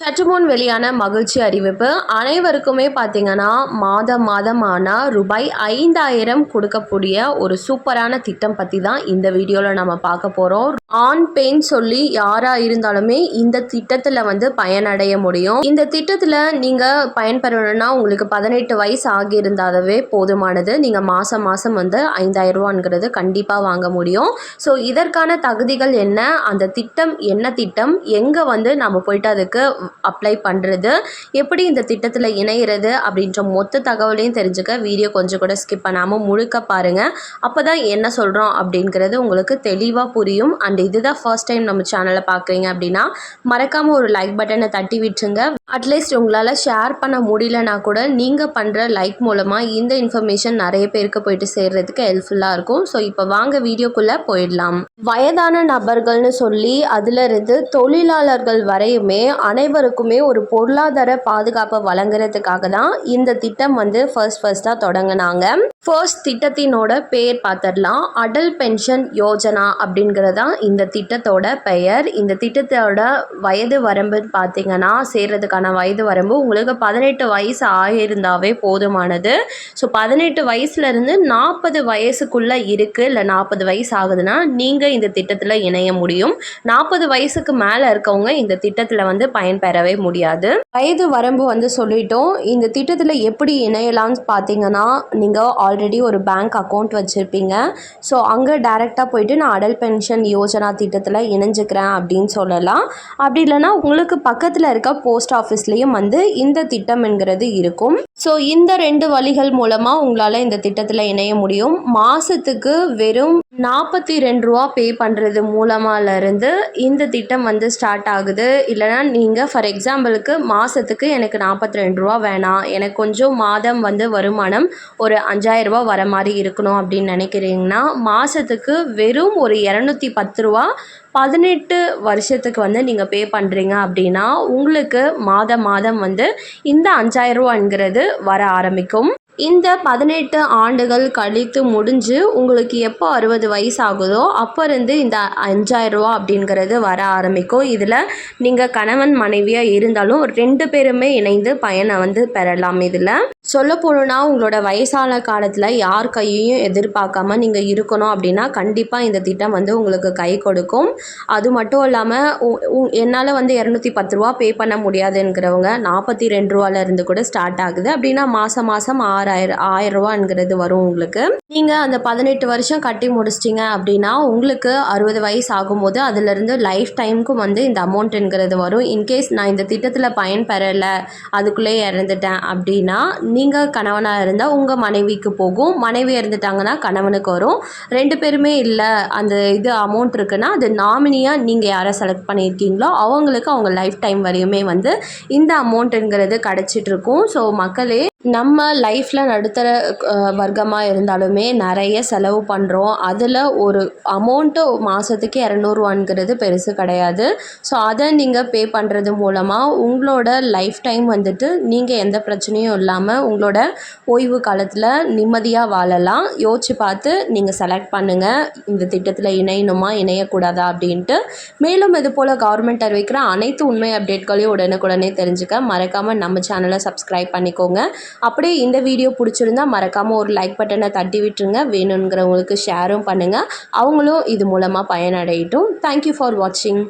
சற்று முன் வெளியான மகிழ்ச்சி அறிவிப்பு. அனைவருக்குமே பார்த்தீங்கன்னா மாதம் மாதம் ஆனால் ரூபாய் ஐந்தாயிரம் கொடுக்கக்கூடிய ஒரு சூப்பரான திட்டம் பற்றி தான் இந்த வீடியோவில் நம்ம பார்க்க போகிறோம் ஆண் பெண் சொல்லி யாராக இருந்தாலுமே இந்த திட்டத்தில் வந்து பயனடைய முடியும். இந்த திட்டத்தில் நீங்கள் பயன்பெறணும்னா உங்களுக்கு பதினெட்டு வயசு ஆகியிருந்தாலவே போதுமானது. நீங்கள் மாதம் மாதம் வந்து ஐந்தாயிரம் ரூபாங்கிறது கண்டிப்பாக வாங்க முடியும். ஸோ இதற்கான தகுதிகள் என்ன? அந்த திட்டம் என்ன திட்டம்? எங்கே வந்து நம்ம போயிட்டு அதுக்கு அப்ளை பண்ணுறது எப்படி இந்த திட்டத்தில் இணையிறது அப்படின்ற மொத்த தகவலையும் தெரிஞ்சுக்க வீடியோ கொஞ்சம் கூட ஸ்கிப் பண்ணாமல் முழுக்க பாருங்கள் அப்போ தான் என்ன சொல்கிறோம் அப்படிங்கிறது உங்களுக்கு தெளிவாக புரியும். அண்ட் இதுதான் ஃபர்ஸ்ட் டைம் நம்ம சேனலை பார்க்குறீங்க அப்படின்னா மறக்காமல் ஒரு லைக் பட்டனை தட்டி விட்டுருங்க. அட்லீஸ்ட் உங்களால் ஷேர் பண்ண முடியலனா கூட நீங்கள் பண்ணுற லைக் மூலமாக இந்த இன்ஃபர்மேஷன் நிறைய பேருக்கு போயிட்டு சேர்றதுக்கு ஹெல்ப்ஃபுல்லாக இருக்கும். ஸோ இப்போ வாங்க வீடியோக்குள்ளே போயிடலாம். வயதான நபர்கள்னு சொல்லி அதிலிருந்து தொழிலாளர்கள் வரையுமே அனைவரும் அனைவருக்குமே ஒரு பொருளாதார பாதுகாப்பை வழங்குறதுக்காக தான் இந்த திட்டம் வந்து ஃபர்ஸ்ட் ஃபர்ஸ்ட்டாக தொடங்கினாங்க. ஃபர்ஸ்ட் திட்டத்தினோட பேர் பார்த்துடலாம் அடல் பென்ஷன் யோஜனா அப்படிங்கிறது தான் இந்த திட்டத்தோட பெயர். இந்த திட்டத்தோட வயது வரம்புன்னு பார்த்தீங்கன்னா சேர்றதுக்கான வயது வரம்பு உங்களுக்கு பதினெட்டு வயசு ஆகியிருந்தாவே போதுமானது. ஸோ பதினெட்டு வயசுலேருந்து நாற்பது வயசுக்குள்ளே இருக்குது இல்லை நாற்பது வயசு ஆகுதுன்னா நீங்கள் இந்த திட்டத்தில் இணைய முடியும். நாற்பது வயசுக்கு மேலே இருக்கவங்க இந்த திட்டத்தில் வந்து பயன்பெறவே முடியாது. வயது வரம்பு வந்து சொல்லிட்டோம். இந்த திட்டத்தில் எப்படி இணையலாம்னு பார்த்தீங்கன்னா நீங்கள் ஆல்ரெடி ஒரு பேங்க் அக்கௌண்ட் வச்சுருப்பீங்க. ஸோ அங்கே டேரெக்டாக போயிட்டு நான் அடல் பென்ஷன் யோஜனா திட்டத்தில் இணைஞ்சுக்கிறேன் அப்படின்னு சொல்லலாம். அப்படி இல்லைன்னா உங்களுக்கு பக்கத்தில் இருக்க போஸ்ட் ஆஃபீஸ்லேயும் வந்து இந்த திட்டம் என்கிறது இருக்கும். ஸோ இந்த ரெண்டு வழிகள் மூலமாக உங்களால் இந்த திட்டத்தில் இணைய முடியும். மாதத்துக்கு வெறும் நாற்பத்தி ரெண்டு ரூபா பே பண்ணுறது மூலமாலேருந்து இந்த திட்டம் வந்து ஸ்டார்ட் ஆகுது. இல்லைனா நீங்கள் ஃபார் எக்ஸாம்பிளுக்கு மாதத்துக்கு எனக்கு நாற்பத்தி ரெண்டு ரூபா வேணாம். எனக்கு கொஞ்சம் மாதம் வந்து வருமானம் ஒரு அஞ்சாயிரரூபா வர மாதிரி இருக்கணும் அப்படின்னு நினைக்கிறீங்கன்னா மாதத்துக்கு வெறும் ஒரு இரநூத்தி பத்து ரூபா பதினெட்டு வருஷத்துக்கு வந்து நீங்கள் பே பண்ணுறீங்க அப்படின்னா உங்களுக்கு மாதம் மாதம் வந்து இந்த அஞ்சாயிரரூவாங்கிறது வர ஆரம்பிக்கும். இந்த பதினெட்டு ஆண்டுகள் கழித்து முடிஞ்சு உங்களுக்கு எப்போ அறுபது வயசு ஆகுதோ அப்போ இருந்து இந்த அஞ்சாயிரரூவா அப்படிங்கிறது வர ஆரம்பிக்கும் இதில் நீங்கள் கணவன் மனைவியாக இருந்தாலும் ரெண்டு பேருமே இணைந்து பயனை வந்து பெறலாம் இதில். சொல்ல போகணுன்னா உங்களோட வயசான காலத்தில் யார் கையையும் எதிர்பார்க்காம நீங்கள் இருக்கணும் அப்படின்னா கண்டிப்பாக இந்த திட்டம் வந்து உங்களுக்கு கை கொடுக்கும். அது மட்டும் இல்லாமல் என்னால் வந்து இரநூத்தி பத்து ரூபா பே பண்ண முடியாதுங்கிறவங்க நாற்பத்தி ரெண்டு ரூபாலேருந்து கூட ஸ்டார்ட் ஆகுது. அப்படின்னா மாதம் மாதம் ஆறு ஆயிரம் ஆயிரம் ரூபாங்கிறது வரும் உங்களுக்கு. நீங்கள் அந்த பதினெட்டு வருஷம் கட்டி முடிச்சிட்டிங்க அப்படின்னா உங்களுக்கு அறுபது வயசு ஆகும்போது அதுலேருந்து லைஃப் டைமுக்கும் வந்து இந்த அமௌண்ட்டுங்கிறது வரும். இன்கேஸ் நான் இந்த திட்டத்தில் பயன் பெறலை அதுக்குள்ளேயே இறந்துட்டேன் அப்படின்னா நீங்கள் கணவனாக இருந்தால் உங்கள் மனைவிக்கு போகும். மனைவி இறந்துட்டாங்கன்னா கணவனுக்கு வரும். ரெண்டு பேருமே இல்லை அந்த இது அமௌண்ட் இருக்குன்னா அது நாமினியாக நீங்கள் யாரை செலக்ட் பண்ணியிருக்கீங்களோ அவங்களுக்கு அவங்க லைஃப் டைம் வரையுமே வந்து இந்த அமௌண்ட்டுங்கிறது கிடச்சிட்ருக்கும் ஸோ மக்களே நம்ம லைஃப்பில் நடுத்தர வர்க்கமாக இருந்தாலுமே நிறைய செலவு பண்ணுறோம் அதில் ஒரு அமௌண்ட்டு மாதத்துக்கு இரநூறுவாங்கிறது பெருசு கிடையாது. ஸோ அதை நீங்கள் பே பண்ணுறது மூலமாக உங்களோட லைஃப் டைம் வந்துட்டு நீங்கள் எந்த பிரச்சனையும் இல்லாமல் உங்களோட ஓய்வு காலத்தில் நிம்மதியாக வாழலாம். யோசிச்சு பார்த்து நீங்கள் செலக்ட் பண்ணுங்கள் இந்த திட்டத்தில் இணையணுமா இணையக்கூடாதா அப்படின்ட்டு. மேலும் இது போல் கவர்மெண்ட் அறிவிக்கிற அனைத்து உண்மை அப்டேட்களையும் உடனுக்குடனே தெரிஞ்சுக்க மறக்காமல் நம்ம சேனலை சப்ஸ்கிரைப் பண்ணிக்கோங்க. அப்படியே இந்த வீடியோ பிடிச்சிருந்தா மறக்காமல் ஒரு லைக் பட்டனை தட்டி விட்டுருங்க. வேணுங்கிறவங்களுக்கு ஷேரும் பண்ணுங்கள் அவங்களும் இது மூலமாக பயனடையட்டும். தேங்க்யூ ஃபார் வாட்சிங்